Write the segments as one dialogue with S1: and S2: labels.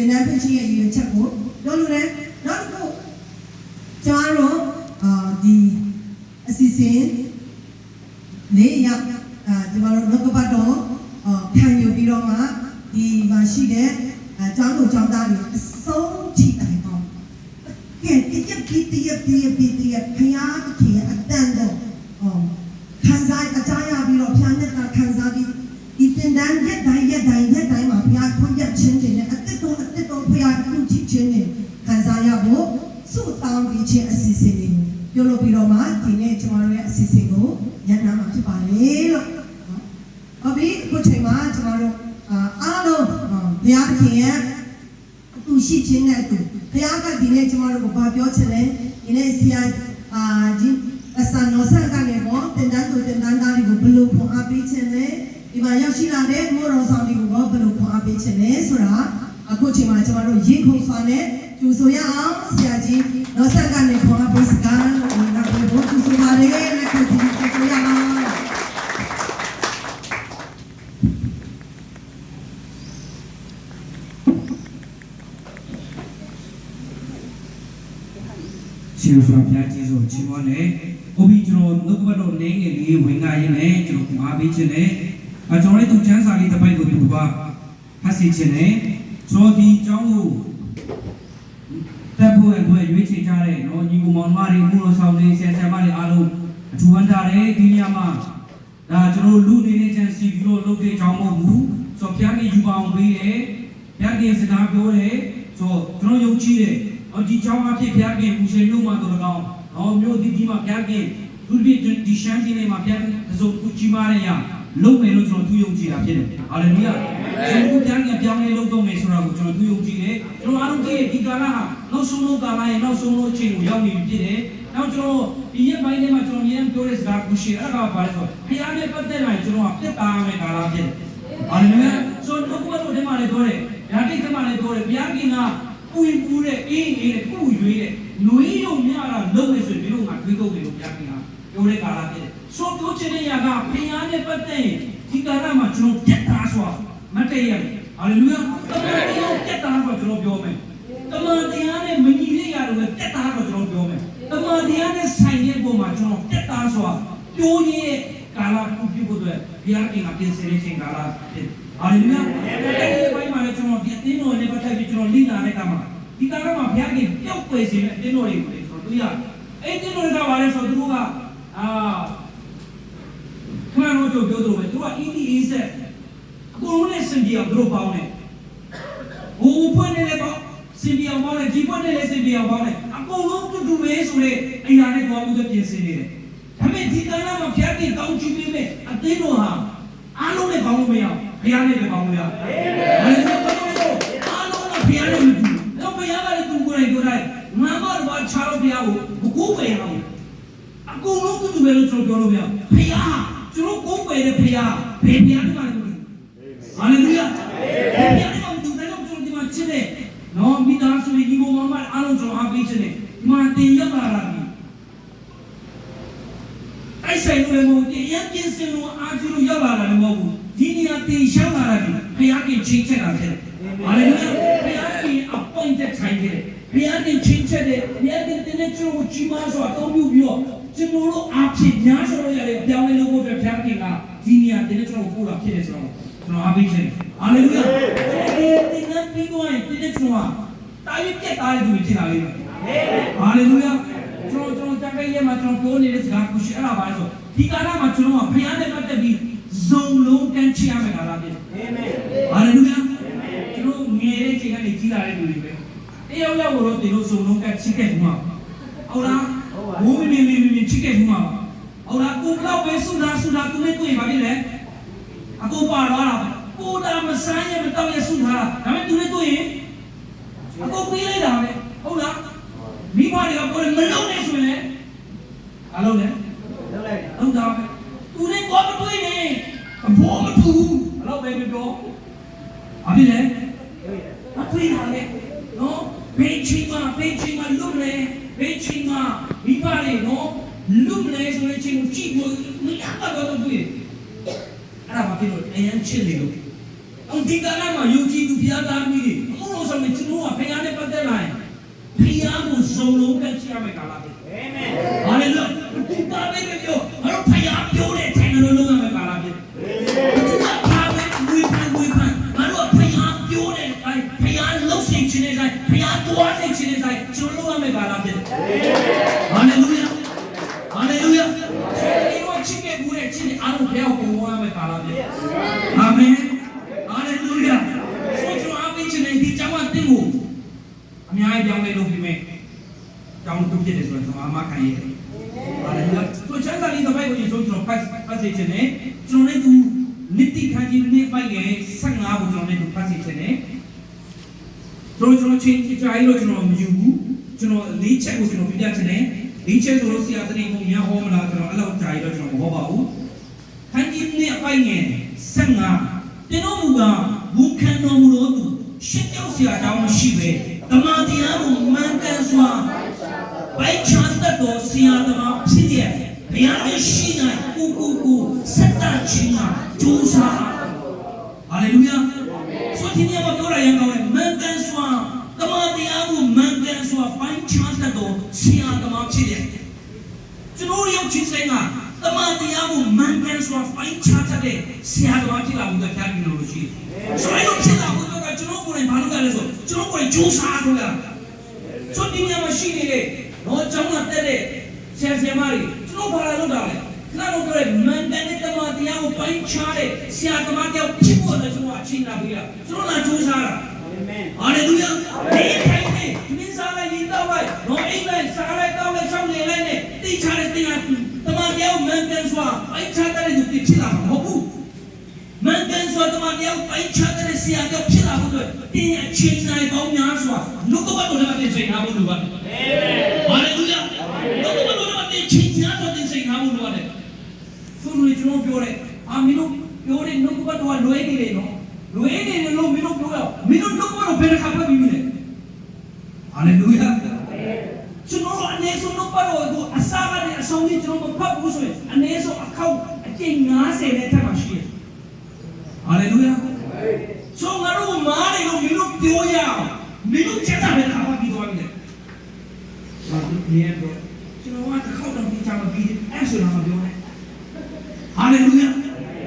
S1: တင်တန်းဖြစ်ရှိရဲ့ရည်ရွယ်ချက်ကိုပြောလိုတယ်နောက်တစ်ခုကျွန်တော်တို့အာဒီအစီအစဉ်လေးရအာကျွန်တော်တို့လောကပတ်တော်အာခံယူပြီးတော့မှဒီမှာရှိတဲ့အကျောင်းသူကျောင်းသားတွေအဆုံးထိတိုင်အောင်ကဲတရပီတရပီပီတရဖျားတစ်ခေအတန်တော့ဟောခံစားအကြရပြီးတော့ဖျားနဲ့တာခံစားပြီးဒီတင်တန်းရက်တိုင်းရက်တိုင်းရက်တိုင်းမှာဖျားခွင့်ရချင်းတွေနဲ့အတစ်တော်အတစ်တော်ဖျားခုချစ်ချင်းတွေခံစားရဖို့ စုတောင်းပြီးချင်းအစီအစဉ်တွေပြုလုပ်ပြီးတော့မှဒီနေ့ကျွန်တော်တို့ရဲ့အစီအစဉ်ကိုညနာမှာဖြစ်ပါလေလို့နော်ဟုတ်ပြီအခုချိန်မှာကျွန်တော်တို့အာအားလုံးဘုရားသခင်ရဲ့သူရှိခြင်းနဲ့သူဘုရားကဒီနေ့ကျမတို့ကိုဗာပြောချင်တယ်ဒီနေ့ဆရာအာဒီအစံတော်ဆန်ကနေပေါ့တင်တန်းသူတင်တန်းသားတွေကိုဘယ်လိုခွန်အားပေးခြင်းလဲဒီမှာရောက်ရှိလာတဲ့မိုးတော်ဆောင်တွေကိုဘယ်လိုခွန်အားပေးခြင်းလဲဆိုတာအခုချိန်မှာကျမတို့ရေခုံစွာနဲ့ ကျူဆိုရအောင်ဆရာကြီးတော်ဆန်ကနေခွန်အားပေးစကားလို့ဝင်လာပြီးတော့ကျူဆိုပါလေလက်ခုပ်ကျူဆိုရအောင်
S2: ရှင်စွာဘုရားကြီးဆိုချီးမွမ်းတယ်။အိုဘီကျွန်တော်နှုတ်ကပတ်တော်လေးငယ်လေးဝင်လာရင်းနဲ့ကျွန်တော်အားပေးခြင်းနဲ့အကျွန်တော်လည်းသူချမ်းစာလေးတစ်ပိုက်ကိုသူကဖတ်စီခြင်းနဲ့ဆိုဒီအကြောင်းကို တပ်ဖို့အတွက်ရွေးချယ်ကြတဲ့နော်ညီကိုမောင်မတွေမှုတော်ဆောင်တွေဆရာဆရာမတွေအားလုံးအထူးဝမ်းသာတယ်ဒီနေရာမှာဒါကျွန်တော်လူနေနေချင်စီပြီးတော့လုပ်တဲ့အကြောင်းမဟုတ်ဘူးဆိုဘုရားကြီးယူပါအောင်ပေးတယ်ဘုရားကြီးစကားပြောတယ်ဆိုကျွန်တော်ယုံကြည်တယ်အော်ဒီကြောင်းအဖြစ်ဘုရားခင်ပူရှင်လို့မှတော်တော်။အော်မြို့ဒီဒီမှာဘုရားခင်သူဒီဒီရှမ်းပြည်နယ်မှာဘုရားအစုံပူကြီးမားတဲ့ရလုံးမယ်လို့ကျွန်တော်သူယုံကြည်တာဖြစ်တယ်။ဟာလေလုယာ။ဒီဘုရားခင်ပြောင်းလဲလုပ်တော့မယ်ဆိုတာကိုကျွန်တော်သူယုံကြည်တယ်။ကျွန်တော်အားလုံးကြည့်ဒီကာလဟာ နောက်ဆုံးလို့ကာလရဲ့နောက်ဆုံးလို့အချိန်ကိုရောက်နေပြီဖြစ်တယ်။နောက်ကျွန်တော်ဒီရက်ပိုင်းထဲမှာကျွန်တော်ရန်ပြောတဲ့စကားကိုရှင်းအဲ့ဒါကဘာလဲဆိုတော့ဘုရားနဲ့ပတ်သက်လာရင်ကျွန်တော်ကပြတ်သားမယ်ကာလဖြစ်တယ်။ဟာလေလုယာ။ဆိုတော့ဘုရားတို့ထဲမှာလည်းပြောတယ်။ဓာတိထဲမှာလည်းပြောတယ်ဘုရားခင်ကပူပူတဲ့အင်းအေးတဲ့ပူရွေးတဲ့နွေးရုံမြတာလုံးနေဆိုရင်ဒီလိုငါတွေးကုန်တယ်လို့ပြခင်ကပြောတဲ့ကာလဖြစ်တယ်။ဆိုပြောချင်တဲ့ຢာကဘုရားနဲ့ပတ်သက်ရင်ဒီကာလမှာကျွန်တော်ပြတ်သားစွာမတည့်ရဘူး။ဟာလေလုယာ။တမန်တရားပြတ်သားစွာကျွန်တော်ပြောမယ်။ တမန်တရားနဲ့မညီတဲ့ຢာတွေပဲပြတ်သားစွာကျွန်တော်ပြောမယ်။တမန်တရားနဲ့ဆိုင်တဲ့ပုံမှာကျွန်တော်ပြတ်သားစွာပြောရတဲ့ကာလကိုပြုဖို့အတွက်ဘုရားခင်ကပြင်ဆင်တဲ့ချိန်ကာလဖြစ်တယ်။ဟာလေလုယာ။အဲဒီဘိုင်းမှာလည်းကျွန်တော်ဒီအသင်းတော်နဲ့ပတ်သက်ပြီးကျွန်တော်လိလာတဲ့ကမှာဒီကာလမှာဘုရားခင်ပျောက်ကွယ်စေတဲ့အတင်းတော်တွေကိုလေကျွန်တော်တွေ့ရတယ်။အဲ့ဒီတင်းတော်တွေကဘာလဲဆိုတော့သူတို့ကအာခဏတော့ကြောပြောသလိုပဲသူက EDA ဆက်အကုန်လုံးနဲ့စင်ပြေအောင်သူတို့ပေါင်းတယ်။ဟိုဖွင့်နေလေပေါ့ စင်ပြေအောင်ပေါင်းတယ်ဒီဖွင့်နေလေစင်ပြေအောင်ပေါင်းတယ်အကုန်လုံးတူတူပဲဆိုတဲ့အရာနဲ့ပေါ်မှုတွေပြင်ဆင်နေတယ်။ဒါပေမဲ့ဒီကာလမှာဘုရားခင်တောင်းချပေးမယ်အတင်းတော်ဟာအားလုံးနဲ့ပေါင်းလို့မရဘူး။ဘုရားနဲ့ပဲပေါင်းလို့ရတယ်။အာမေင်။အားလုံးကဘုရားနဲ့မတူဘူး။တော့ဘုရားကလည်းသူကိုယ်တိုင်ပြောတယ်ငါကတော့ခြားလို့ဘုရားကိုမကိုးပယ်အောင်အကုန်လုံးတူတူပဲလို့ကျွန်တော်ပြောလို့မရဘူးဘုရားကျွန်တော်ကိုးပယ်တဲ့ဘုရားဘယ်ဘုရားမှမတူဘူးဟာလေလုယာဘယ်ဘုရားမှမတူတယ်တော့ကျွန်တော်ဒီမှာချစ်တဲ့ နော်မိသားစုကြီးကိုမမအားလုံးကျွန်တော်အားပေးချင်တယ်ဒီမှာတင်ရောက်လာတာပြီအဲ့ဆိုင်လို့လည်းမဟုတ်ဘူးတရားပြင်းစင်လို့အားကြီးလို့ရောက်လာတာလည်းမဟုတ်ဘူးဒီနေရာတင်ရှောက်လာတာပြီဘုရားကချိန်ချက်တာဖြစ်တယ်ဟာလေလုယာဘုရားက appointed time ဖြစ်တယ်ဘုရားကချိန်ချက်တယ်ဘုရားကတင်တဲ့ကျွန်တော်ကြီးမားစွာအသုံးပြုပြီးတော့ကျွန်တော်တို့အားဖြင့်ညာဆိုလို့ရတယ်ပြောင်းလဲလို့ဘုရားဘုရားကဒီနေရာတင်တဲ့ကျွန်တော်ပို့တာဖြစ်တယ်ဆိုတော့ကျွန်တော်အားပေးခြင်းဟာလေလုယာဒီနေ့ပြီးတော့တင်တဲ့ကျွန်တော် တာရီပြက်သားတဲ့သူဖြစ်လာလိမ့်မယ်ဟာလေလုယာကျွန်တော်ကျွန်တော်တက်ကရဲ့မှာကျွန်တော်ပြောနေတဲ့စကားကိုရှိအဲ့ဒါပါလဲဆိုဒီကာလမှာကျွန်တော်ကဘုရားနဲ့ပတ်သက်ပြီးဇုံလုံးတန်းချရမယ်ကာလဖြစ်တယ်ဟာလေလုယာကျွန်တော်ငယ်တဲ့ချိန်ကနေကြီးလာတဲ့လူတွေပဲတယောက်ယောက်ကိုတော့တင်လို့ဇုံလုံးကချစ်ခဲ့ဘူးမှာဟုတ်လားဘိုးမင်းမင်းမင်းချစ်ခဲ့ဘူးမှာဟုတ်လားကိုဘလောက်ပဲဆုတာဆုတာသူနဲ့တွေ့ရင်ဘာဖြစ်လဲအကိုပါတော့တာကိုတာမဆန်းရမတော့ရဆုတာဒါပေမဲ့သူနဲ့တွေ့ရင် အကိုပြေးလိုက်တာပဲဟုတ်လားမိဘတွေကပြောတယ်မလုံးနဲ့ဆိုရင်လည်းအလုံးနဲ့ဟုတ်တာပဲသူနဲ့ကောမတွေ့နဲ့အဘောမထူဘူးဘလောက်ပဲပြောအဖြစ်လဲအတွေ့တာလေနော်ဘေးချင်းမှာဘေးချင်းမှာလွတ်လေဘေးချင်းမှာမိဘတွေနော်လွတ်လေဆိုတဲ့ချင်းကိုကြည့်ဖို့မရတော့တော့တွေ့အဲ့ဒါဘာဖြစ်လို့အရင်ချစ်နေလို့အောင်ဒီကနေ့မှာယုံကြည်သူဘုရားသားသမီးတွေ လို့ဆိုရင်ကျွန်တော်ကဖခင်နဲ့ပတ်သက်လာရင်ဖခင်ကိုစုံလုံးတက်ချရမယ်ကာလာပဲ က်ကိုကျွန်တော်ပြပြချင်တယ်လေးချက်ဆိုလို့ဆရာတတိကိုများဟောမလားကျွန်တော်အဲ့လောက်ကြာကြီးတော့ကျွန်တော်မဟောပါဘူးခန်းကြီးနေ့ပိုက်ငယ်15တင်တော်မူကဝန်ခံတော်မူတော်သူရှင်းကြောက်ဆရာတောင်းမရှိပဲတမန်တရားကိုမှန်ကန်စွာဘိုင်ချန်တတော်ဆရာသမားဖြစ်တဲ့ဘုရားရဲ့ရှိနိုင်ကိုကိုကိုစက်တချင်းမှာဂျိုးစားဟာလေလုယာဆိုဒီနေ့မှာပြောရရင်ကောင်းတယ်မန်ကန်စွာတမန်တရားကိုမန်ကန်စွာဘိုင်ချန်တတော်ဆရာသမားဖြစ်တဲ့ကျွန်တော်ရုပ်ချင်းစိတ်ကတမန်တရားကိုမန်ကန်စွာဘိုင်ချန်တဲ့ ဆရာသမားဖြစ်လာဖို့တရားပြုလို့ရှိတယ်ဆိုရင်ဖြစ်လာဖို့ကကျွန်တော်ကိုယ်တိုင်ဘာလုပ်ရလဲဆိုကျွန်တော်ကိုယ်တိုင်ဂျိုးစားလို့ရတယ်ဆိုဒီညမှာရှိနေတဲ့တော့ကျောင်းကတက်တဲ့ဆရာဆရာမတွေကျွန်တော်ဘာလာလုပ်တာလဲခဏတော့ပြောရဲမန်တန်တဲ့တမန်တရားကိုပိုင်းခြားတဲ့ဆရာသမားတယောက်ဖြစ်ဖို့လည်းကျွန်တော်အချိန်လာပေးတာကျွန်တော်လာကြိုးစားတာအာမင်ဟာလေလုယာဒီထိုင်နေဒီမင်းစားလိုက်ရင်တော့လိုက်တော့အိမ်လိုက်စားလိုက်တော့လိုက်ချောင်းနေလိုက်နဲ့တိချတဲ့တင်ဟာတမန်တရားကိုမန်တန်စွာပိုင်းခြားတဲ့သူဖြစ်လာမှာမဟုတ်ဘူး မန်ကန်စွာတမန်တရားပိုင်ချတဲ့ဆရာကြောင့်ဖြစ်လာဖို့အတွက်တင်းအချိန်နိုင်ပေါင်းများစွာနှုတ်ကပတ်တော်နဲ့တင်ဆိုင်ထားဖို့လိုပါတယ်။ဟာလေလုယာ။နှုတ်ကပတ်တော်နဲ့တင်ချိန်များစွာတင်ဆိုင်ထားဖို့လိုပါတယ်။ဆိုလို့ကျွန်တော်ပြောတယ်အာမင်းတို့ပြောတဲ့နှုတ်ကပတ်တော်ကလွဲနေတယ်နော်။လွဲနေတယ်လို့မင်းတို့ပြောရမင်းတို့နှုတ်ကပတ်တော်ဘယ်တစ်ခါပြပြီးမလဲ။ဟာလေလုယာ။ကျွန်တော်အနေဆုံးနှုတ်ကပတ်တော်ကိုအစားကနေအဆုံးကြီးကျွန်တော်မဖတ်ဘူးဆိုရင်အနေဆုံးအခောက်အကျင့်90နဲ့ထပ်မှရှိတယ်။ ဟာလေလုယာဆိုငါတို့မားတယ်လို့မင်းတို့ပြောရအောင်မင်းတို့ချက်စားပဲခါပါပြီးသွားပြီလေဟာဒီနေ့တော့ကျွန်တော်ကတစ်ခေါက်တော့ပြီးချမှာပြီးအဲ့ဆိုတော့မပြောနဲ့ဟာလေလုယာ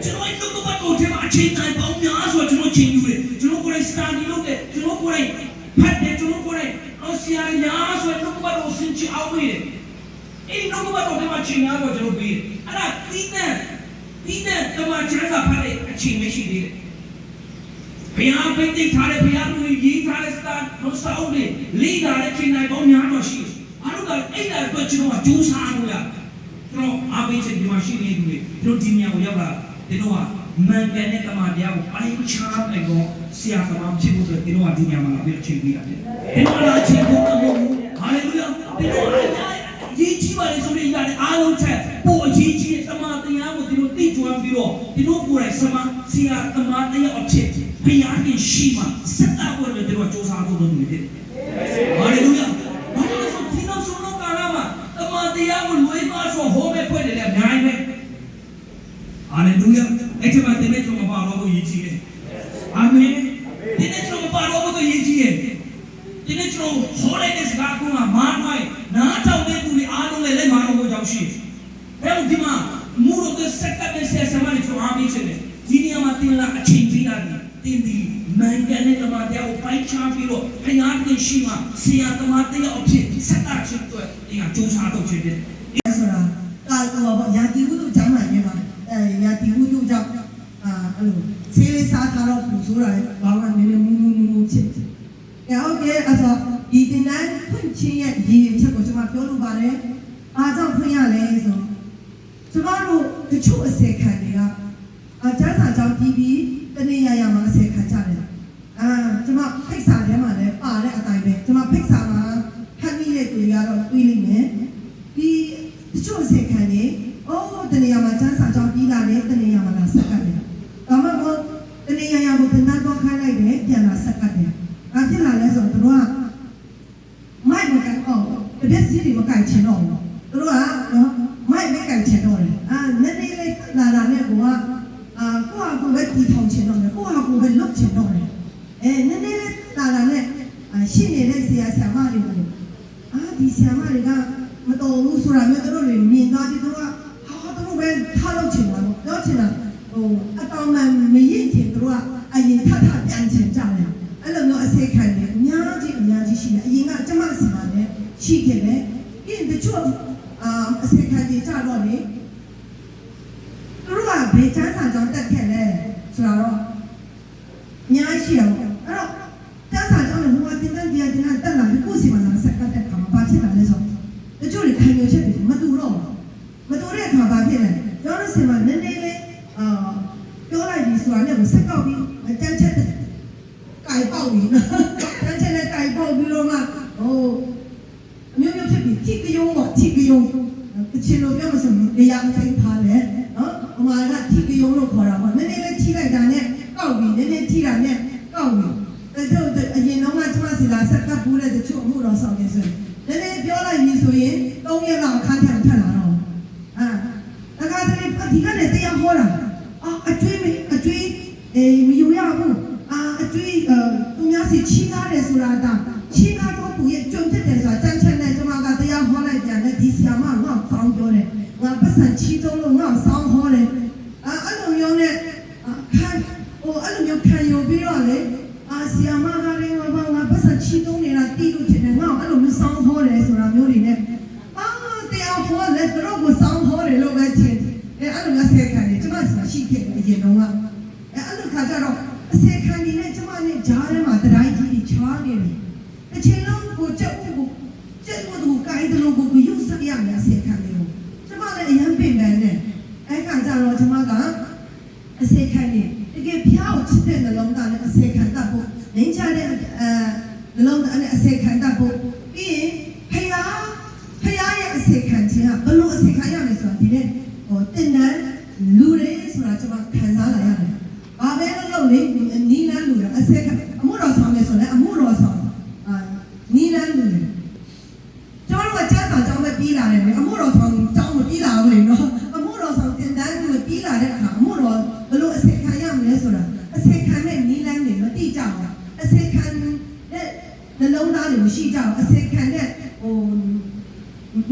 S2: ကျွန်တော်တို့ကဘာလို့ဒီမှာအချိန်တိုင်းပေါင်းများဆိုကျွန်တော်ချိန်ယူတယ်ကျွန်တော်ကိုယ်တိုင်စတာဒီလုပ်တယ်ကျွန်တော်ကိုယ်တိုင်ဖတ်တယ်ကျွန်တော်ကိုယ်တိုင်အစီအရာဆိုတော့ဘာလို့စင်ချအောင်မေးတယ်အဲ့ဒီတော့ဘာလို့ဒီမှာချိန်များဆိုကျွန်တော်ပြီးအဲ့ဒါပြီးတဲ့ပြီးတဲ့တမန်ကျမ်းစာဖတ်တဲ့အ ချိန်မရှိသေးတယ်ဘုရားပိတ်သိထားတဲ့ဘုရားလူကြီးထားတဲ့စတာလို့စောင်းနေလိတာတဲ့ချိန်တိုင်းပေါင်းများတော့ရှိတယ်။အားလုံးကအဲ့ဒါအတွက်ကျွန်တော်ကကြိုးစားလို့ရ။ကျွန်တော်အားပေးချက်ဒီမှာရှိနေသူတွေတို့ဒီညကိုရောက်လာဒီတော့ကမန်ကန်တဲ့တမန်တရားကိုပိုင်းခြားနိုင်တော့ဆရာသမားဖြစ်ဖို့အတွက်ဒီတော့ကဒီညမှာလာပြီးချိန်ပေးရတယ်။ဒီမှာလာချိန်ဖို့မဟုတ်ဘူး။ဟာလေလုယာ။ဒီတော့ရေးကြည့်ပါလေဆိုရင်ရတယ်အားလုံးချက်ပို့အရေးကြီးတဲ့တမန်တရားကိုဒီလိုသိကျွမ်း ပြီးတော့ဒီလိုကိုယ်တိုင်စမဆရာသမားတရားအဖြစ်ဘုရားရှင်ရှိမှစက်တာကိုလည်းဒီလိုစ조사ဖို့လုပ်နေတယ်။ဟာလေလုယာ။ဘာလို့လဲဆိုဒီနောက်ဆုံးတော့ကာလမှာတမန်တရားကိုလွေးသွားဆိုဟောမဲ့ဖွဲ့တယ်လေအများကြီးပဲ။ဟာလေလုယာ။အဲ့ဒီမှာတင်တဲ့ကျွန်တော်ပါတော့ကိုယဉ်ကြည်တယ်။အာမင်။ဒီနေ့ကျွန်တော်ပါတော့ကိုယဉ်ကြည်တယ်။ဒီနေ့ကျွန်တော်ဟောလိုက်တဲ့စကားကမာနွိုင်းနားထောင်တဲ့သူတွေအားလုံးလည်းလက်မာတော့ကိုကြောက်ရှိတယ်။ဘယ်လိုဒီမှာမူတော့စက်ကပ်တဲ့ဆရာဆရာ မတွေကျွန်တော်အားပေးချင်တယ်။ဒီနေရာမှာတင်လာအချိန်ပေးတာဒီတင်ဒီမန်ကန်တဲ့တမန်တရားကိုပိုက်ချပြီးတော့ဖျားတင်ရှိမှဆရာသမားတရားအဖြစ်စက်တာချင်းတွေဒီကစူးစမ်းတော့ဖြစ်တယ်
S1: အဲဆိုတာကာဟိုပေါ့ယာတီဟုတို့ဂျမ်းမှန်နေမှာအဲယာတီဟုတို့ကြောင့်အာအဲ့လိုဆေးလေးစားထားတော့ပူဆိုးတာလေဘာမှနည်းနည်းမူးမူးမူးမူးချစ်တယ်။အဲဟုတ်ကဲ့အဲ့ဆိုဒီတင်တန်းဖွင့်ချင်းရဲ့ရည်ရွယ်ချက်ကိုကျွန်မပြောလို့ပါတယ်။အားကြောင့်ဖွင့်ရလဲဆိုကျွန်တော်တို့တချို့အစေခံတွေကအာကျန်းစာကြောင့်ပြီးပြီးတနေ့ရရမှာအစေခံကြတယ်။အာကျွန်မဖိတ်စာထဲမှာလည်းပါတဲ့အတိုင်းပဲကျွန်မဖိတ်စာမှာဖ တ်မိတဲ့တွေကတော့တွေးလိမ့်မယ်။ဒီတချို့အစေခံတွေအော်တနေ့ရမှာကျန်းစာကြောင့်ပြီးလာတယ်တနေ့ရမှာလာဆက်ကတ်တယ်။ဒါမှမဟုတ်တနေ့ရရကိုတင်တန်းတော့ခိုင်းလိုက်တယ်ပြန်လာဆက်ကတ်တယ်။အဲ့ဖြစ်လာလဲဆိုတော့တို့ကမိုက်မကန်အောင်တပည့်စီတွေမကန်ချင်တော့ဘူး ရှိခဲ့တယ်ပြီးရင်တချို့အာအစိတ်ခံကြကြတော့လေတို့ကဘယ်ချမ်းစာကြောင့်တက်ခဲ့လဲဆိုတော့အများကြီးရှိတယ်ပေါ့အဲ့တော့တန်းစာကြောင့်လည်းဟိုကတင်တန်းတရားတင်တန်းတက်လာပြီးကိုယ်စီမှာလာဆက်ကတ်တဲ့ခါမှာဘာဖြစ်လာလဲဆိုတော့တချို့တွေခံရချက်တွေမတူတော့ဘူးမတူတဲ့အခါဘာဖြစ်လဲပြောလို့စီမှာနည်းနည်းလေးအာပြောလိုက်ပြီးဆိုတာလည်းဆက်ကောက်ပြီးအတန်းချက်ကြိုင်ပေါက်ပြီးနော်တန်းချက်နဲ့ကြိုင်ပေါက်ပြီးတော့မှဟိုအမျိုးမျိုးဖြစ်ပြီးထိကယုံပေါ့ထိကယုံတချင်လို့ပြောမစမ်းတရားစိတ်ထားလဲနော်ဟိုမှာကထိကယုံလို့ခေါ်တာပေါ့နည်းနည်းလေးထိလိုက်တာနဲ့ကောက်ပြီးနည်းနည်းထိတာနဲ့ကောက်ပြီးအဲတို့အရင်တော့ကကျမစီလာဆက်ကပ်ဘူးတဲ့တချို့အမှုတော် ဆောင်နေဆိုရင်နည်းနည်းပြောလိုက်ပြီဆိုရင်၃ရက်လောက်အခန်းထန်ထက်လာတော့အာတခါတလေဒီကနေ့တရားဟောတာအာအကျွေးမအကျွေးအေးမယူရဘူးအာအကျွေးအဲသူများစီချီးကားတယ်ဆိုတာက အချိန်လုံးကိုကြောက်ကိုကျက်ကိုသူကိုင်းတယ်လို့ကိုယူစရမယ်အစခံနေလို့ကျမလည်းအရင်ပင်ပန်းနေအဲခါကျတော့ကျမကအစခံနေတကယ်ဖျားကိုချစ်တဲ့နှလုံးသားနဲ့အစခံတတ်ဖို့ငင်းချတဲ့အဲနှလုံးသားနဲ့အစခံတတ်ဖို့ပြီးရင်ဖျားဖျားရဲ့အစခံခြင်းကဘလို့အစခံရမယ်ဆိုတာဒီနေ့ဟိုတင်တန်းလူတွေဆိုတာကျမခံစားလာရတယ်။ဘာပဲလုပ်လို့လေနီးလန်းလူတွေအစခံအမှုတော်ဆောင်မယ်ဆိုလည်းအမှုတော်ဆောင်အာနီးလန်းလူတွေကျွန်တော်တို့ကကျမ်းစာကြောင်းပဲပြီးလာတယ်လေအမှုတော်ဆောင်ကြောင်းမပြီးလာဘူးလေနော်အမှုတော်ဆောင်တင်တန်းလူပြီးလာတဲ့အခါအမှုတော်ဘလို့အစခံရမလဲဆိုတာအစခံတဲ့နီးလန်းတွေမတိကြဘူးအစခံတဲ့ နှလုံးသားတွေမရှိကြဘူးအစခံတဲ့ဟို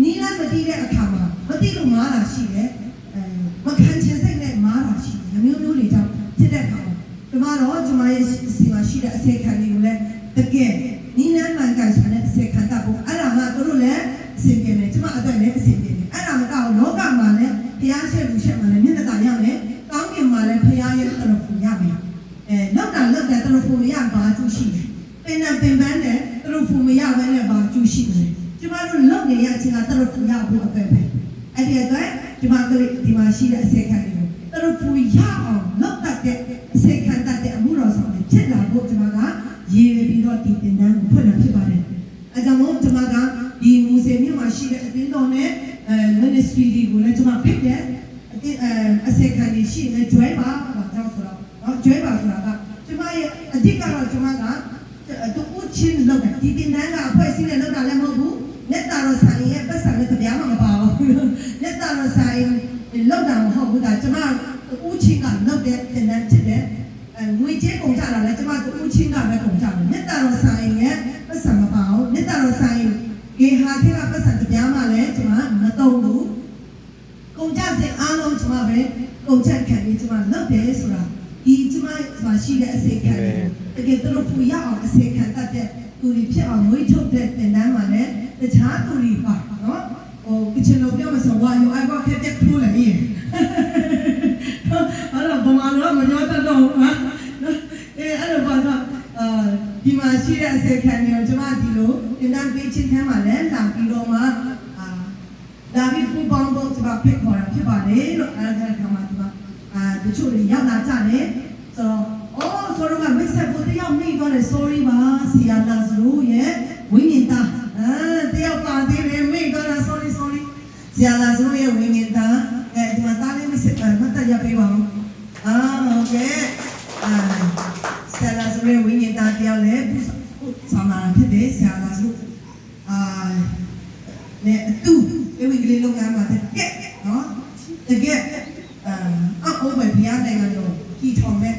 S1: နီးလန်းမတီးတဲ့အခါမှာမတီးလို့မားတာရှိတယ်အဲမခံချင်စိတ်နဲ့မားတာရှိတယ်အမျိုးမျိုးတွေကြောင့်ဖြစ်တဲ့အခါမှာကျမတော့ကျမရဲ့စီမှာရှိတဲ့အစေခံတွေကိုလည်းတကယ်နီးလန်းမှန်ကန်ဆန်တဲ့အစေခံတတ်ဖို့အဲ့ဒါမှတို့လည်းအစီအပြေတယ်ကျမအတွက်လည်းအစီအပြေတယ်အဲ့ဒါမကတော့လောကမှာလည်းဘုရားရှိခိုးချက်မှာလည်းမျက်နှာတာရောက်တယ်ကောင်းကင်မှာလည်းဘုရားရဲ့တရဖူရမယ်အဲလောက်တာလောက်တဲ့တရဖူမရဘာကျူးရှိတယ်ပင်နဲ့ပင်ပန်းတဲ့တရဖူမရဘဲနဲ့ဘာကျူးရှိတယ် ကျမတို့လုပ်နေရချင်းကတော့ဖူရဖို့အတွက်ပဲအဲ့ဒီအတွက်ကျမကလေးဒီမှာရှိတဲ့အစိတ်ခံတွေကိုတော့ဖူရအောင်လုပ်တတ်တဲ့အစိတ်ခံတတ်တဲ့အမှုတော်ဆောင်တွေဖြစ်လာဖို့ကျမက ရေပြီးတော့ဒီတင်တန်းကိုဖွင့်တာဖြစ်ပါတယ်အဲကြောင့်မို့ကျမကဒီမူစေမြို့မှာရှိတဲ့အတင်းတော်နဲ့အဲ ministry တွေကိုလည်းကျမဖိတ်တယ်အတင်းအဲအစိတ်ခံတွေရှိနေကြွဲပါဘာကြောင့်ဆိုတော့ကြွဲပါဆိုတာကကျမရဲ့အဓိကတော့ကျမကတူဦးချင်းလောက်တာဒီတင်တန်းကအဖွဲ့အစည်းနဲ့လောက်တာလည်းမဟုတ်ဘူးမြတ်တာတော်ဆိုင်ရဲ့ပတ်စံနဲ့ကြပြားမှာမပါဘူးမြတ်တာတော်ဆိုင်လောက်တာမဟုတ်ဘူးဒါကျမဦးချင်းကလောက်တဲ့တင်တန်းဖြစ်တယ်အဲ ငွေကြေးကုန်ကြတာလည်းကျမတူဦးချင်းကပဲကုန်ကြတယ်မြတ်တာတော်ဆိုင်ရဲ့ပတ်စံမပါဘူးမြတ်တာတော်ဆိုင်ဂေဟာတဲ့ကပတ်စံကြပြားမှာလည်းကျမမတုံးဘူးကုန်ကြစင်အားလုံးကျမပဲကုန်ချက်ခံပြီးကျမလောက်တယ်ဆိုတာဒီကျမရှိတဲ့အစိတ်ခံတယ်တကယ်တော့ဖူရအောင်အစေခံတတ်တဲ့သူတွေဖြစ်အောင်မွေးထုတ်တဲ့တင်တန်းမှာလည်းတခြားသူတွေပါနော်ဟိုကချင်လိုပြောမဆိုဝါယူအိုင်ဘောက်ခက်တဲ့ခူးလည်းရေးအဲ့တော့ဘာမှတော့မပြောတတ်တော့ဘူးဟာအဲအဲ့လိုပါတော့အာဒီမှာ ရှိတဲ့အစေခံမျိုးကျွန်မဒီလိုတင်တန်းပေးချင်းထဲမှာလည်းလာပြီးတော့မှအာဒါပြီးပူပေါင်းတော့ကျွန်မဖိတ်ခေါ်တာဖြစ်ပါတယ်လို့အဲ့ဒါကမှဒီမှာအာတချို့တွေရောက်လာကြတယ်ဆိုတော့အော်ဆိုတော့မိတ်ဆက်ကိုတယောက်မိသွားတယ် sorry ပါဆီယာလာစလို့ရဲ့ဝိညာဉ်သားအဲတယောက်ပါသေးတယ်မိသွားတာ sorry sorry ဆီယာလာစလို့ရဲ့ဝိညာဉ်သားအဲဒီမှာတားလေးမိတ်ဆက်မတ်တရပေးပါဦးအာဟုတ်ကဲ့အာဆီယာလာစလို့ရဲ့ဝိညာဉ်သားတယောက်လည်း ဆောင်းလာဖြစ်တယ်ဆီယာလာစလို့အာနဲ့အတူေဝိကလေးလောက်ရမှာတကယ်နော်တကယ်အာအော်ဘယ်ဘုရားနိုင်ငံတော်ကြီးထောင်မဲ့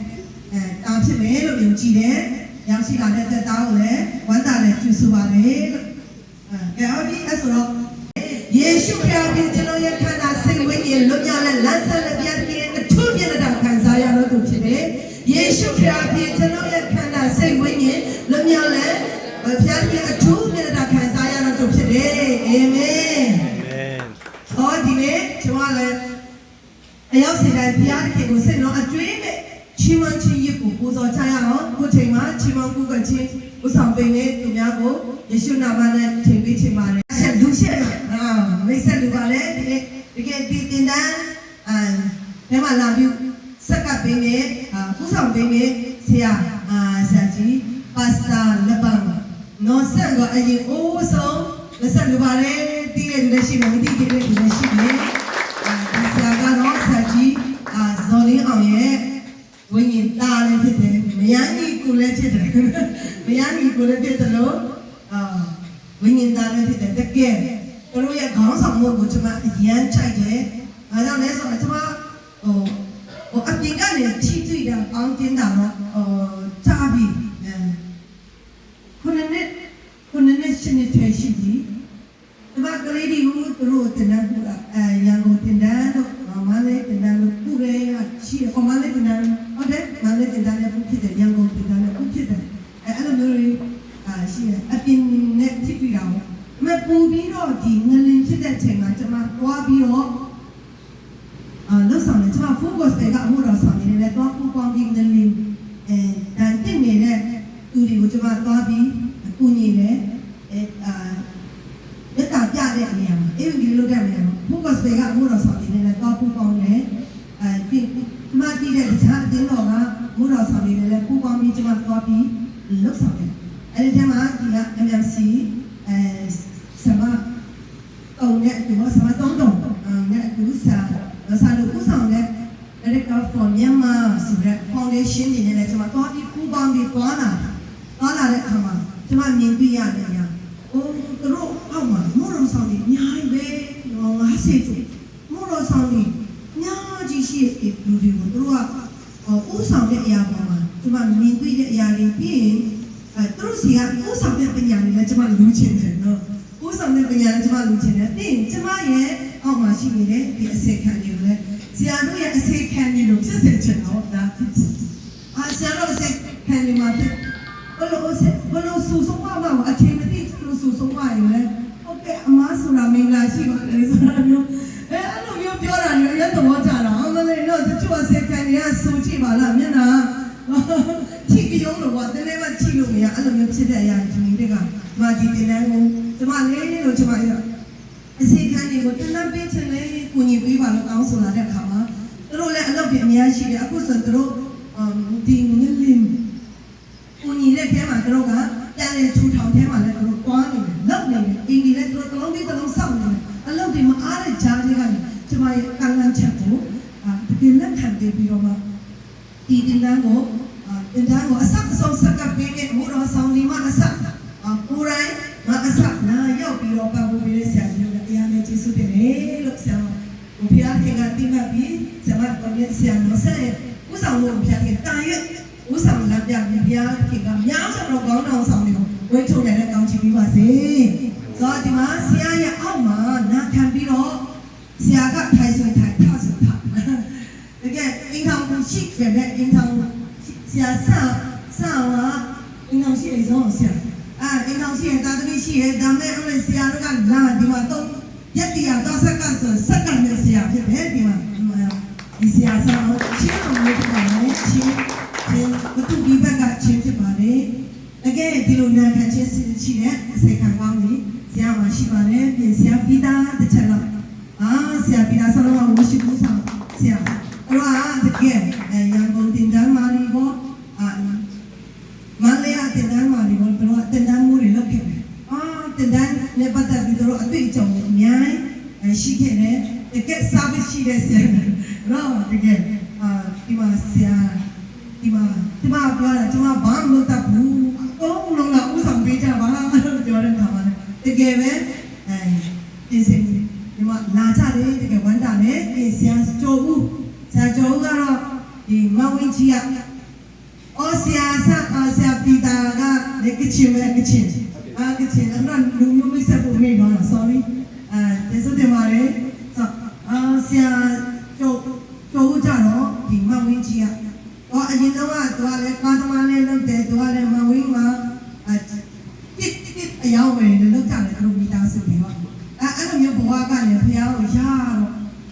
S1: အဲတာဖြစ်မယ်လို့ယုံကြည်တယ်။ရောက်ရှိလာတဲ့သက်သားကိုလည်း ချီးမွမ်းခြင်းရစ်ကိုပူဇော်ချရအောင်ခုချိန်မှာချီးမွမ်းကုကခြင်းဥဆောင်ပေးနေသူများကိုယေရှုနာမနဲ့ထင်ပေးချင်ပါတယ်။ဆက်လူဆက်အာမိတ်ဆက်လူပါလေဒီနေ့တကယ်ဒီတင်တန်းအာဘယ်မှာလာပြီးဆက်ကပ်ပေးနေအာဥဆောင်ပေးနေဆရာအာဆရာကြီးပါစတာလပန်နော်ဆက်ကအရင်အိုးဆုံးလက်ဆက်လူပါလေတည်တဲ့လူလည်းရှိမယ်မတည်တဲ့လူလည်းရှိတယ်အာဒီဆရာကတော့ဆရာကြီးအာဇော်လင်းအောင်ရဲ့ ဝိညာဉ်သားလည်းဖြစ်တယ်မယန်းကြီးကိုလည်းဖြစ်တယ်မယန်းကြီးကိုလည်းဖြစ်တယ်လို့အာဝိညာဉ်သားလည်းဖြစ်တယ်တကယ်တို့ရဲ့ခေါင်းဆောင်မှုကိုကျွန်မအရန်ချိုက်တယ်အဲကြောင့်လဲဆိုတော့ကျွန်မဟိုဟိုအပြင်ကနေထိတွေ့တာအောင်းတင်းတာတော့ဟိုချာပြီးအဲခုနှစ်နှစ်ခုနှစ်နှစ်ရှင်းနေတယ်ရှိပြီဒီမှာကလေးတွေကိုသူတို့တင်တန်းပူတာအဲရန်ကုန်တင်တန်းတို့မန္တလေးတင်တန်းတို့ပူရဲကရှိတယ်။မန္တလေးတင်တန်းဟုတ်တယ်မန္တလေးတင်တန်းလည်းပူဖြစ်တယ်ရန်ကုန်တင်တန်းလည်းပူဖြစ်တယ်။အဲအဲ့လိုမျိုးတွေအာရှိတယ်အပြင်နဲ့ထိတွေ့တာပေါ့။အမပူပြီးတော့ဒီငလင်ဖြစ်တဲ့ချိန်မှာကျွန်မတွားပြီးတော့အာလောက်ဆောင်တယ်ကျွန်မ focus တွေကအမှုတော်ဆောင်နေတယ်တွားပူပေါင်းပြီးငလင်အဲတန်တင်နေတဲ့သူတွေကိုကျွန်မတွားပြီးအကူညီတယ်အဲအာ လက်တာပြတဲ့နေရာမှာအေးဒီလိုတဲ့နေရာမှာ focus တွေကအမှုတော်ဆောင်နေတယ်တော့ပူပေါင်းတယ်အဲဒီ ဒီမှာတည်တဲ့တခြားအတင်းတော်ကမှုတော်ဆောင်နေတယ်ပူပေါင်းပြီးကျွန်မတော့ပြီးလှုပ်ဆောင်တယ်အဲဒီထဲမှာဒီက MMC အဲဆမတုံနဲ့ဒီမှာဆမတုံတုံနဲ့ဒီစာစာလို့ပူဆောင်တဲ့ Director for Myanmar ဆိုတဲ့ foundation နေနဲ့ကျွန်မတော့ပြီးပူပေါင်းပြီးသွားလာသွားလာတဲ့အခါမှာကျွန်မမြင်တွေ့ရတဲ့အရာ အိုးသူတို့အောက်မှာမော်တော်ဆောင်ကြီးအများကြီးပဲငါးဆယ်ကျော်မော်တော်ဆောင်ကြီးအများကြီးရှိတဲ့လူတွေကိုသူတို့ကဥဆောင်တဲ့အရာပေါ်မှာဒီမှာမြင်တွေ့တဲ့အရာတွေပြီးရင်အဲသူတို့စီကဥဆောင်တဲ့ပညာတွေလည်းကျွန်မလူချင်းတယ်နော်ဥဆောင်တဲ့ပညာ လည်းကျွန်မလူချင်းတယ်ပြီးရင်ကျွန်မရဲ့အောက်မှာရှိနေတဲ့ဒီအစေခံတွေကိုလည်းဆရာတို့ရဲ့အစေခံတွေလို့ဖြစ်စေချင်တော့ဒါဖြစ်အာဆရာတို့အစေခံတွေမှာဖြစ်ဘလို့ဆက်ဘလို့ဆူဆုံးမမအချိန်မတိလို့ဆူဆုံးမရလေဟုတ်ကဲ့အမားဆိုတာမင်္ဂလာရှိပါတယ်ဆိုတာမျိုးအဲအဲ့လိုမျိုးပြောတာမျိုးရတော့ကြတာအမလေးတော့တချို့ဆက်ခံရဆူကြည့်ပါလားမျက်နှာချစ်ပြုံးလို့ကတနေ့မှချစ်လို့မရအဲ့လိုမျိုးဖြစ်တဲ့အရာဒီနေ့ကဒီမှာဒီတင်တန်းကိုဒီမှာလေးလို့ဒီမှာအစီ ခံတွေကိုတနပ်ပေးချင်လေကိုညီပေးပါလို့တောင်းဆိုလာတဲ့အခါမှာသူတို့လည်းအလုပ်တွေအများကြီးရှိတယ်အခုဆိုသူတို့ဒီငလင်းကိုညီတဲ့ထဲမှာသူတို့ကပြန်လေထူထောင်ထဲမှာလည်းသူတို့တွားနေတယ်လောက်နေတယ်အင်းဒီလည်းသူတို့တလုံးပြီးတလုံးစောင့်နေတယ်အလုပ်တွေမအားတဲ့ကြားတွေကနေကျမရဲ့ကံလန်းချက်ကိုအာတကယ်လက်ခံပြီးပြီးတော့မှဒီတင်တန်းကိုအာတင်တန်းကိုအဆက်အဆုံးဆက်ကပ်ပေးတဲ့ဘုရားဆောင်ဒီမှာအဆက်အာပူရိုင်းမအဆက်နာရောက်ပြီးတော့ပတ်ဖို့ပေးတဲ့ဆရာကြီးတို့တ ရားနဲ့ကျေးဇူးတင်တယ်လို့ဆရာဘုရားခင်ကတိမတ်ပြီးဆရာမတော်ရဲ့ဆရာတော်ဆက်ရဲ့ဥဆောင်လို့ဘုရားခင်တာရွတ်ဥဆောင်လာပြပြီးဘုရားခင်ကများစွာတော့ကောင်းတော်ဆောင်တွေကိုဝိထုံနေတဲ့ကောင်းချီးပေးပါစေ။ဆိုတော့ဒီမှာဆရာရဲ့အောက်မှာနာခံပြီးတော့ဆရာကထိုင်ဆွေထိုင်ထဆွေထတကယ်အင်ထောင်ကိုရှိခဲ့တဲ့အင်ထောင်ဆရာဆဆဝါအင်ထောင်ရှိတဲ့ဇောဆရာအာအင်ထောင်ရှိတဲ့တာသမီရှိတဲ့ဒါမဲ့အဲ့ဆရာတို့ကလာဒီမှာတော့ ရက်တီယာတော့ဆက်ကဆိုဆက်ကနဲ့ဆရာဖြစ်တယ်ဒီမှာဒီဆရာဆောင်ချင်းအောင်လုပ်ပါမယ်ချင်းချင်းဘသူဒီဘက်ကချင်းဖြစ်ပါတယ်တကယ်ဒီလိုနာခံချင်းရှိတဲ့အစိတ်ခံကောင်းကြီးဆရာမရှိပါတယ်ပြင်ဆရာပြီးသားတစ်ချက်တော့အာဆရာပြီးသားဆလုံးဝရှိဘူးဆောင်ဆရာအဲ့တော့တကယ်ရန်ကုန်တင်တန်းမာရီကိုအာမန္တလေးအတင်တန်းမာရီကိုတို့တင်တန်းမှုတွေလုပ်ခဲ့တယ်အာတင်တန်းနဲ့ပတ်သက်ပြီးတို့အတွေ့အကြုံတွေအများကြီး ရှိခဲ့တယ်တကယ် service ရှိတဲ့ဆရာတော့တကယ်အာဒီမှာဆရာဒီမှာဒီမှာပြောတာကျွန်မဘာမှမလုပ်တတ်ဘူးအကုန်လုံးကဥဆောင်ပေးကြပါလို့ပြောတဲ့ခါမှာတကယ်ပဲအဲဒီစင်ဒီမှာလာကြတယ်တကယ်ဝမ်းတာတယ်ဒီဆရာကျော်ဦးဆရာကျော်ဦးကတော့ဒီမဝင်းကြီးကအော်ဆရာဆရာဆရာပီတာကလေကချင်ပဲကချင်
S3: ဟုတ်ကဲ့
S1: အာကချင်အဲ့တော့လူမျိုးမိတ်ဆက်ဖို့မိတော့ sorry အဲကျေးဇူးတင်ပါတယ်ဆိုအာဆရာကျော်ကျော်ကြတော့ဒီမဝင်းကြီးကတော့အရင်တော့ကတော့လည်းကာသမားလေးလုပ်တယ်တော့လည်းမဝင်းမှာအတစ်တစ်အယောင်ပဲလုပ်ကြတယ်သူတို့မိသားစုတွေတော့အဲအဲ့လိုမျိုးဘဝကနေဖះကိုရတော့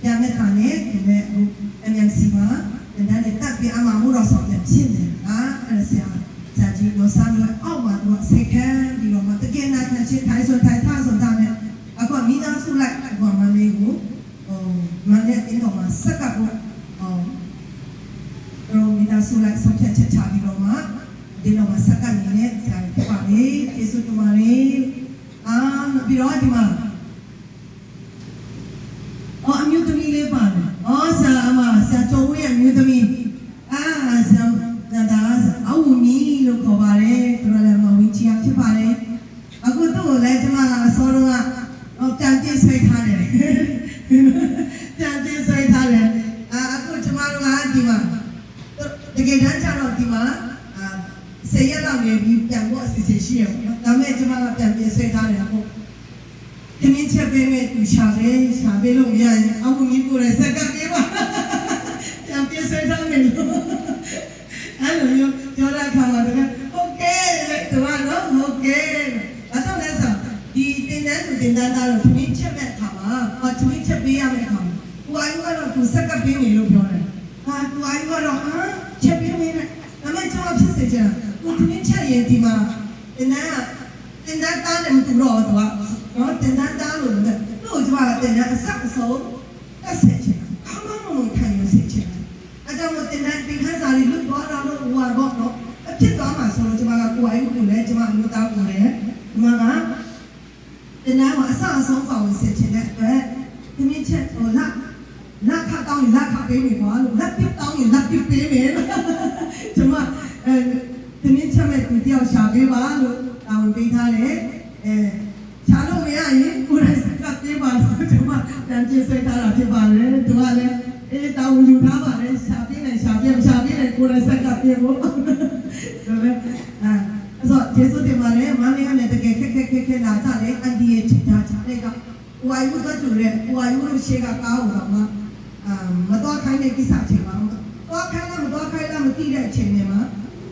S1: ပြန်မဲ့ခါနဲ့ဒီမဲ့ဟို MMC မှာဒါနဲ့တက်ပြီးအမှမို့တော့ဆောင်ပြန်ဖြစ်တယ်ဟာအဲ့ဒါဆရာဆရာကြီးကိုစားလို့အောက်မှာသူကစိတ်ခဲပြီးတော့မှတကယ်နာခံချင်းထိုင်ဆိုထိုင်ထားဆိုတာနဲ့အခုမိသားစုလိုက်အခုမလေးကိုဟိုမ လေးအင်းတော်မှာစက်ကပ်ဖို့ဟိုရောမိသားစုလိုက်ဆုံးဖြတ်ချက်ချပြီးတော့မှဒီတော့မှာစက်ကပ်နေတဲ့ဆရာဖြစ်ပါလေကျေးဇူးတင်ပါတယ်အာပြီးတော့ဒီမှာ အော်အမျိုးသမီးလေးပါတယ်။အော်ဆရာအမဆရာကျော်ဝင်းရဲ့အမျိုးသမီးအာဆရာဒါဒါအဝူမီလို့ခေါ်ပါတယ်။သူကလည်းမဝင်းချီယာဖြစ်ပါတယ်။အခုသူ့ကိုလည်းကျွန်မကအစောတုန်းကဟောတန်ပြည့်ဆွဲထားတယ်။တန်ပြည့်ဆွဲထားတယ်။အာအခုကျွန်မတို့ကဒီမှာတကယ်တမ်းကျတော့ဒီမှာအာဆေးရတော့နေပြီးပြန်ဖို့အစီအစဉ်ရှိရပေါ့နော်။ဒါပေမဲ့ကျွန်မကပြန်ပြည့်ဆွဲထားတယ်ဟုတ် ခင်း တဲ့သူရှာတယ်ရှာပေးလို့မရရင်အောက်ကကြီးပို့တယ်ဆက်ကပ်ပေးပါပြန်ပြဆွဲထားမယ်လို့အဲ့လိုမျိုးပြောတဲ့အခါမှာတကယ်ဟုတ်ကဲ့တဲ့သူကနော်ဟုတ်ကဲ့အတော့လဲဆိုဒီတင်တဲ့သူတင်တဲ့သားတော့သူင်းချက်မဲ့အခါမှာဟောသူင်းချက်ပေးရမယ့်အခါမှာကိုအာယုကတော့သူဆက်ကပ်ပေးနေလို့ပြောတယ်ဟာကိုအာယုကတော့ဟာချက်ပေးမင်းနဲ့ဒါမဲ့ကျွန်တော်ဖြစ်စေချင်ကိုသူင်းချက်ရင်ဒီမှာတင်တဲ့တင်တဲ့သားနဲ့မတူတော့သူကနော်တင်တဲ့သားလို့လည်း တို့ကြွားတင်တန်းအဆက်အစုံတက်ဆက်ချင်အမှန်မှန်ခံရစေချင်အကြောင်းမို့တင်တန်းတင်ခန်းစာလေးလွတ်သွားတာလို့ဟိုကတော့နော်အဖြစ်သွားမှာဆိုလို့ကျွန်မကကိုယ်အိမ်ကိုလည်းကျွန်မအမျိုးသားကိုလည်းဒီမှာကတင်တန်းကအဆက်အစုံပါဝင်စေချင်တဲ့အတွက်ဒီနေ့ချက်ဟိုလက်လက်ခတောင်းရင်လက်ခပေးမယ်ကွာလို့လက်ပြတောင်းရင်လက်ပြပေးမယ်လို့ကျွန်မအဲဒီနေ့ချက်မဲ့သူတယောက်ရှာပေးပါလို့တာဝန်ပေးထားတယ်အဲချားလို့မရရင်ကိုယ်တိုင်စ ကပ်ပြေးပါလို့ဒီမှာတန်ပြေးဆွဲထားတာဖြစ်ပါလေသူကလည်းအေးတောင်းယူထားပါလေရှာပြေးနေရှာပြေးရှာပြေးနေကိုယ်တိုင်စကပ်ပြေးဖို့ဒါလည်းအဲအဲ့တော့ကျေးဇူးတင်ပါတယ်မလေးကလည်းတကယ်ခက်ခက်ခက်ခက်လာကြတယ်အန်ဒီရဲ့ချစ်တာချတဲ့ကဟိုအယူကတူတယ်ဟိုအယူလို့ရှေ့ကကားဟိုတော့မှအာမတော်ခိုင်းတဲ့ကိစ္စချိန်မှာတော့ခိုင်းလားမတော်ခိုင်းလားမသိတဲ့အချိန်တွေမှာ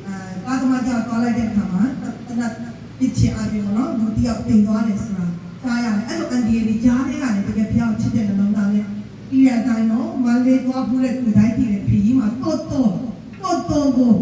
S1: အာကားသမားကြောက်သွားလိုက်တဲ့အခါမှာတနတ်ပြစ်ချင်အားဖြင့်ပေါ့နော်လူတစ်ယောက်တင်သွားတယ်ဆိုတာကြားရတယ်အဲ့လို အန်ဒီရီကြားတဲ့ကလည်းတကယ်ဖျောက်ချစ်တဲ့နှလုံးသားနဲ့ပြီးတဲ့အတိုင်းတော့မန္လေးသွားဖို့တဲ့ကိုတိုင်းပြည်တဲ့ခရီးမှာတော့တော့တော့တော့